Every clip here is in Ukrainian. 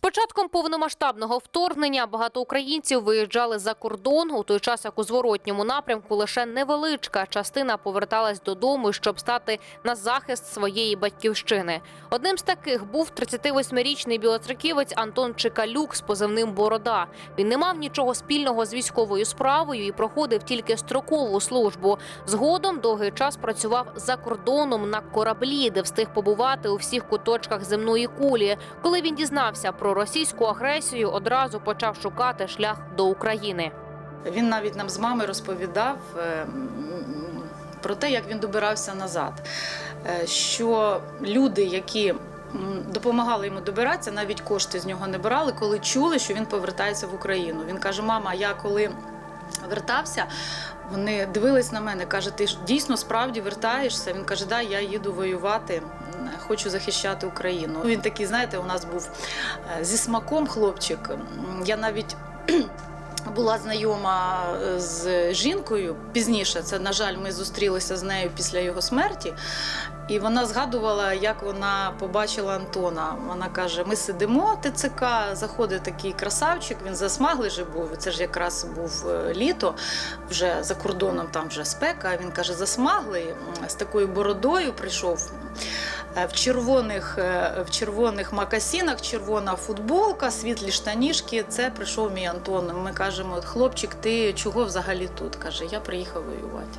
початком повномасштабного вторгнення багато українців виїжджали за кордон у той час, як у зворотньому напрямку лише невеличка частина поверталась додому, щоб стати на захист своєї батьківщини. Одним з таких був 38-річний білоцерківець Антон Чекалюк з позивним Борода. Він не мав нічого спільного з військовою справою і проходив тільки строкову службу. Згодом довгий час працював за кордоном на кораблі, де встиг побувати у всіх куточках земної кулі. Коли він дізнався про російську агресію, одразу почав шукати шлях до України. Він навіть нам з мамою розповідав е, про те, як він добирався назад. Е, Що люди, які допомагали йому добиратися, навіть кошти з нього не брали, коли чули, що він повертається в Україну. Він каже: Мама, я коли вертався. Вони дивились на мене, каже, ти ж дійсно справді вертаєшся. Він каже, да, я їду воювати, хочу захищати Україну. Він такий, знаєте, у нас був е, зі смаком хлопчик. Я навіть була знайома е, з жінкою пізніше. Це, на жаль, ми зустрілися з нею після його смерті. І вона згадувала, як вона побачила Антона. Вона каже: ми сидимо ТЦК, заходить такий красавчик, він засмаглий же був. Це ж якраз був е, літо, вже за кордоном там вже спека. Він каже, засмаглий, з такою бородою прийшов. Е, В червоних, е, в червоних макасінах, червона футболка, світлі штанішки. Це прийшов мій Антон. Ми кажемо, хлопчик, ти чого взагалі тут? каже, я приїхав воювати.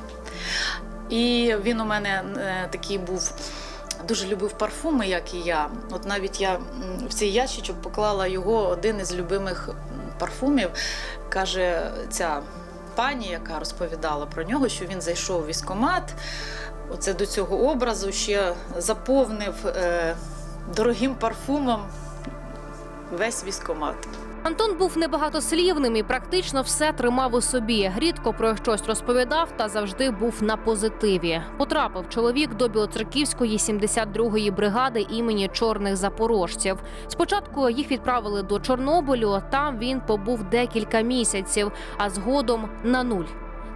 І він у мене е, такий був. Дуже любив парфуми, як і я. От навіть я в цей ящичок поклала його один із любимих парфумів. Каже ця пані, яка розповідала про нього, що він зайшов у військкомат. Оце до цього образу ще заповнив е, дорогим парфумом весь військкомат. Антон був небагатослівним і практично все тримав у собі. Рідко про щось розповідав та завжди був на позитиві. Потрапив чоловік до Білоцерківської 72-ї бригади імені чорних запорожців. Спочатку їх відправили до Чорнобилю. Там він побув декілька місяців, а згодом на нуль.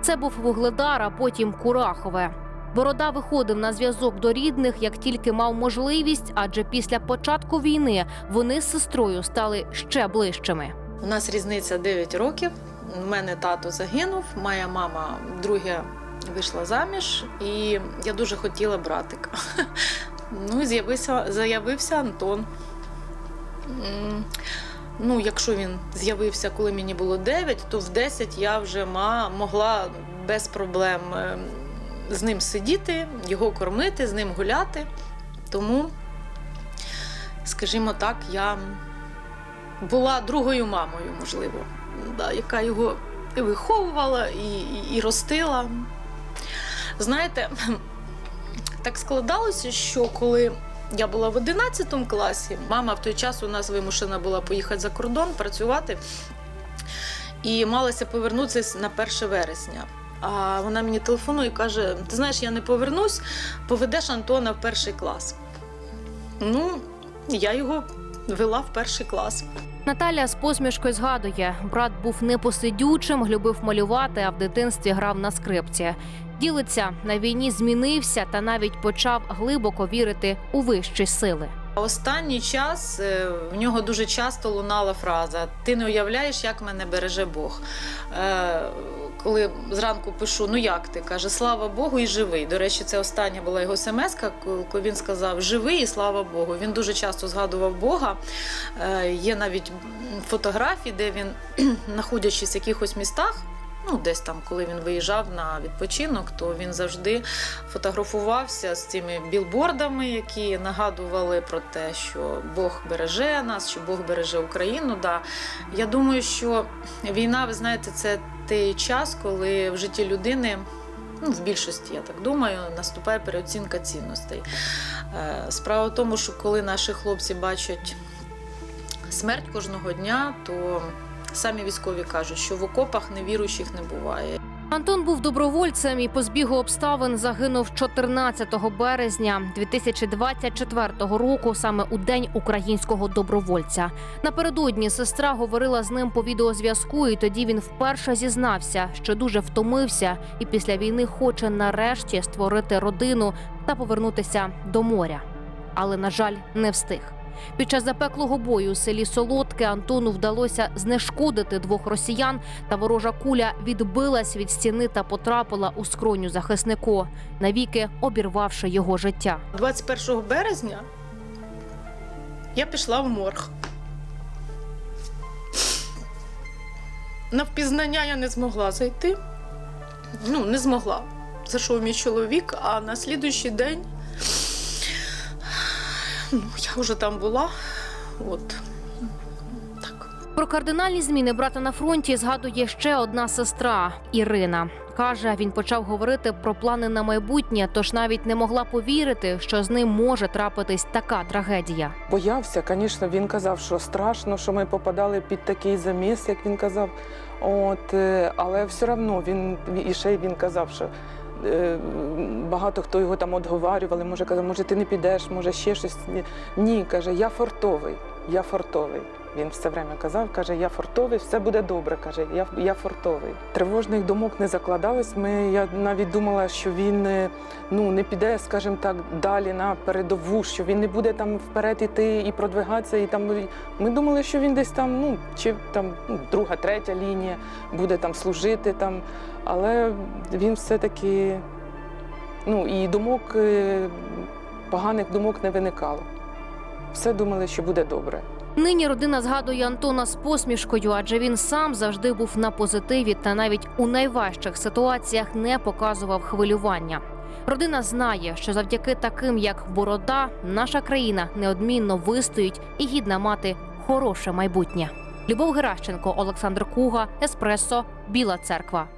Це був Вугледар, а потім Курахове. Борода виходив на зв'язок до рідних, як тільки мав можливість, адже після початку війни вони з сестрою стали ще ближчими. У нас різниця 9 років. У мене тато загинув, моя мама друге вийшла заміж, і я дуже хотіла братика. Ну з'явився, заявився Антон. Ну, якщо він з'явився, коли мені було 9, то в 10 я вже могла без проблем е, з ним сидіти, його кормити, з ним гуляти. Тому, скажімо так, я була другою мамою, можливо, да, яка його і виховувала, і, і, і ростила. Знаєте, так складалося, що коли я була в 11 класі, мама в той час у нас вимушена була поїхати за кордон працювати і малася повернутися на 1 вересня. А вона мені телефонує і каже: Ти знаєш, я не повернусь, поведеш Антона в перший клас. Ну, я його вела в перший клас. Наталя з посмішкою згадує, брат був непосидючим, любив малювати, а в дитинстві грав на скрипці. Ділиться на війні змінився та навіть почав глибоко вірити у вищі сили. Останній час е, в нього дуже часто лунала фраза: Ти не уявляєш, як мене береже Бог. Е, Коли зранку пишу, ну як ти? каже, слава Богу, і живий. До речі, це остання була його смс, коли він сказав живий і слава Богу. Він дуже часто згадував Бога. Е, Є навіть фотографії, де він, знаходячись в якихось містах. Ну, десь там, коли він виїжджав на відпочинок, то він завжди фотографувався з цими білбордами, які нагадували про те, що Бог береже нас, що Бог береже Україну. Да. Я думаю, що війна, ви знаєте, це той час, коли в житті людини. Ну, в більшості, я так думаю, наступає переоцінка цінностей. Е, Справа в тому, що коли наші хлопці бачать смерть кожного дня, то самі військові кажуть, що в окопах невіруючих не буває. Антон був добровольцем і по збігу обставин загинув 14 березня 2024 року, саме у день українського добровольця. Напередодні сестра говорила з ним по відеозв'язку, і тоді він вперше зізнався, що дуже втомився, і після війни хоче нарешті створити родину та повернутися до моря. Але на жаль, не встиг. Під час запеклого бою у селі Солодке Антону вдалося знешкодити двох росіян, та ворожа куля відбилась від стіни та потрапила у скроню захиснику, навіки обірвавши його життя. 21 березня я пішла в морг. На впізнання я не змогла зайти. Ну, не змогла. Зайшов мій чоловік, а на слідуючий день ну, я вже там була. От. Так. Про кардинальні зміни брата на фронті згадує ще одна сестра Ірина. Каже, він почав говорити про плани на майбутнє, тож навіть не могла повірити, що з ним може трапитись така трагедія. Боявся, звісно, він казав, що страшно, що ми попадали під такий заміс, як він казав. От, е, але все одно він і ще й він казав, що багато хто його там одговарювали, може казав, може ти не підеш, може ще щось. Ні, каже, я фортовий, я фортовий. Він все время казав, каже, я фортовий, все буде добре. каже, я, я фортовий. Тривожних думок не закладалось. Ми, я навіть думала, що він е, ну, не піде, скажімо так, далі на передову, що він не буде там вперед іти і продвигатися. І там, ну, ми думали, що він десь там, ну, чи там ну, друга, третя лінія, буде там служити там. Але він все-таки, ну, і думок, е, поганих думок не виникало. Все думали, що буде добре. Нині родина згадує Антона з посмішкою, адже він сам завжди був на позитиві та навіть у найважчих ситуаціях не показував хвилювання. Родина знає, що завдяки таким, як Борода, наша країна неодмінно вистоїть і гідна мати хороше майбутнє. Любов Геращенко, Олександр Куга, Еспресо, Біла Церква.